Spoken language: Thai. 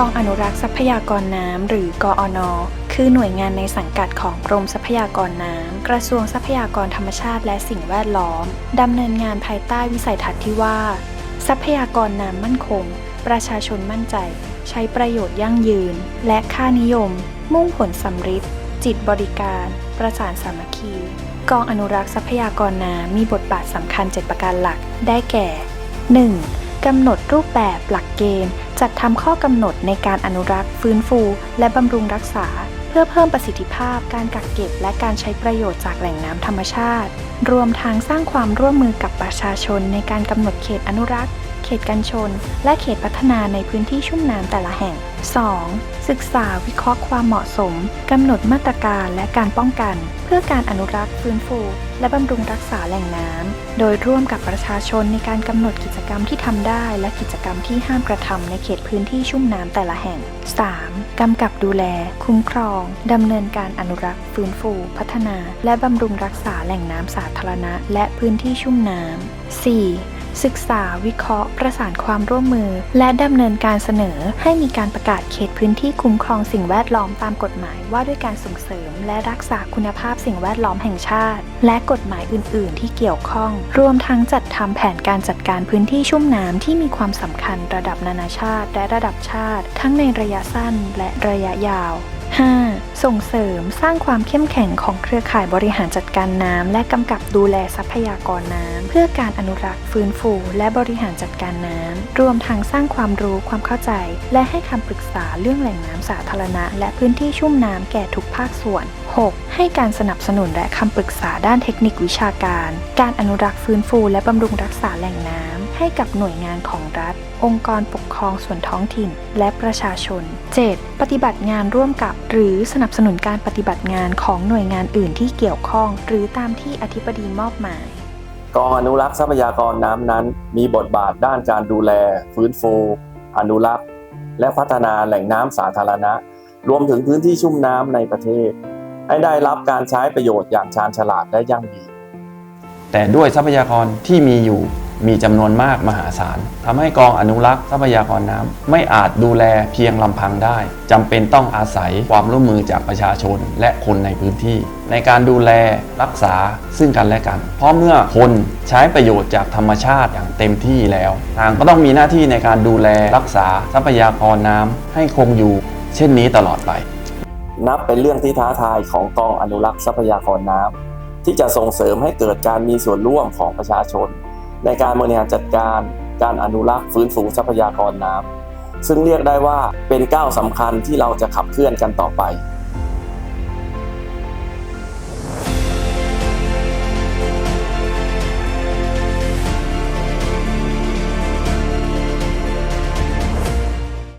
กองอนุรักษ์ทรัพยากรน้ำหรือกอนคือหน่วยงานในสังกัดของกรมทรัพยากรน้ำ กระทรวงทรัพยากรธรรมชาติและสิ่งแวดล้อม ดำเนินงานภายใต้วิสัยทัศน์ที่ว่า ทรัพยากรน้ำมั่นคง ประชาชนมั่นใจ ใช้ประโยชน์ยั่งยืน และค่านิยม มุ่งผลสำฤทธิ์จิตบริการ ประสานสามัคคี กองอนุรักษ์ทรัพยากรน้ำมีบทบาทสำคัญ 7 ประการหลัก ได้แก่ 1. กำหนดรูปแบบหลักเกณฑ์ จัดทำข้อกำหนดในการอนุรักษ์ ฟื้นฟู และบำรุงรักษา เพื่อเพิ่มประสิทธิภาพการกักเก็บ และการใช้ประโยชน์จากแหล่งน้ำธรรมชาติ รวมทั้งสร้างความร่วมมือกับประชาชนในการกำหนดเขตอนุรักษ์ เขตกันชน และเขตพัฒนาในพื้นที่ชุ่มน้ำแต่ละแห่ง 2. ศึกษาวิเคราะห์ความเหมาะสมกำหนดมาตรการและการป้องกัน เพื่อการอนุรักษ์ฟื้นฟู และบำรุงรักษาแหล่งน้ำโดยร่วมกับประชาชนในการกำหนดกิจกรรมที่ทำได้ และกิจกรรมที่ห้ามกระทำในเขตพื้นที่ชุ่มน้ำแต่ละแห่ง 3. กำกับดูแล คุ้มครองดำเนินการอนุรักษ์ ฟื้นฟู พัฒนา และบำรุงรักษาแหล่งน้ำสาธารณะ และพื้นที่ชุ่มน้ำ 4. ศึกษาวิเคราะห์ ประสานความร่วมมือ และดำเนินการเสนอให้มีการประกาศเขตพื้นที่คุ้มครองสิ่งแวดล้อมตามกฎหมายว่าด้วยการส่งเสริม และรักษาคุณภาพสิ่งแวดล้อมแห่งชาติ และกฎหมายอื่น ๆ ที่เกี่ยวข้อง รวมทั้งจัดทำแผนการจัดการพื้นที่ชุ่มน้ำที่มีความสำคัญระดับนานาชาติ และระดับชาติ ทั้งในระยะสั้นและระยะยาว 5. ส่งเสริมสร้างความเข้มแข็งของเครือข่ายบริหารจัดการน้ำและกำกับดูแลทรัพยากรน้ำเพื่อการอนุรักษ์ฟื้นฟู และบริหารจัดการน้ำรวมทั้งสร้างความรู้ความเข้าใจ และให้คำปรึกษาเรื่องแหล่งน้ำสาธารณะ และพื้นที่ชุ่มน้ำแก่ทุกภาคส่วน 6. ให้การสนับสนุนและคำปรึกษาด้านเทคนิควิชาการ การอนุรักษ์ฟื้นฟู และบำรุงรักษาแหล่งน้ำให้กับหน่วยงานของรัฐ องค์กรปกครองส่วนท้องถิ่น และประชาชน 7. ปฏิบัติงานร่วมกับหรือสนับสนุนการปฏิบัติงานของหน่วยงานอื่นที่เกี่ยวข้อง หรือตามที่อธิบดีมอบหมายกองอนุรักษ์ทรัพยากรน้ำนั้น มีบทบาทด้านการดูแล ฟื้นฟู อนุรักษ์ และพัฒนาแหล่งน้ำสาธารณะ รวมถึงพื้นที่ชุ่มน้ำในประเทศ ให้ได้รับการใช้ประโยชน์อย่างชาญฉลาดและยั่งยืนแต่ด้วยทรัพยากรที่มีอยู่ มีจำนวนมากมหาศาลทำให้กองอนุรักษ์ทรัพยากรน้ำไม่อาจดูแลเพียงลำพังได้จำเป็นต้องอาศัยความร่วมมือจากประชาชนและคนในพื้นที่ ในการดูแลรักษาซึ่งกันและกัน เพราะเมื่อคนใช้ประโยชน์จากธรรมชาติอย่างเต็มที่แล้วทางก็ต้องมีหน้าที่ในการดูแลรักษาทรัพยากรน้ำให้คงอยู่ เช่นนี้ตลอดไป นับเป็นเรื่องที่ท้าทายของกองอนุรักษ์ทรัพยากรน้ำที่จะส่งเสริมให้เกิดการมีส่วนร่วมของประชาชน ในการบริหารจัดการการอนุรักษ์ฟื้นฟูทรัพยากรน้ำซึ่งเรียกได้ว่าเป็นก้าวสำคัญที่เราจะขับเคลื่อนกันต่อไป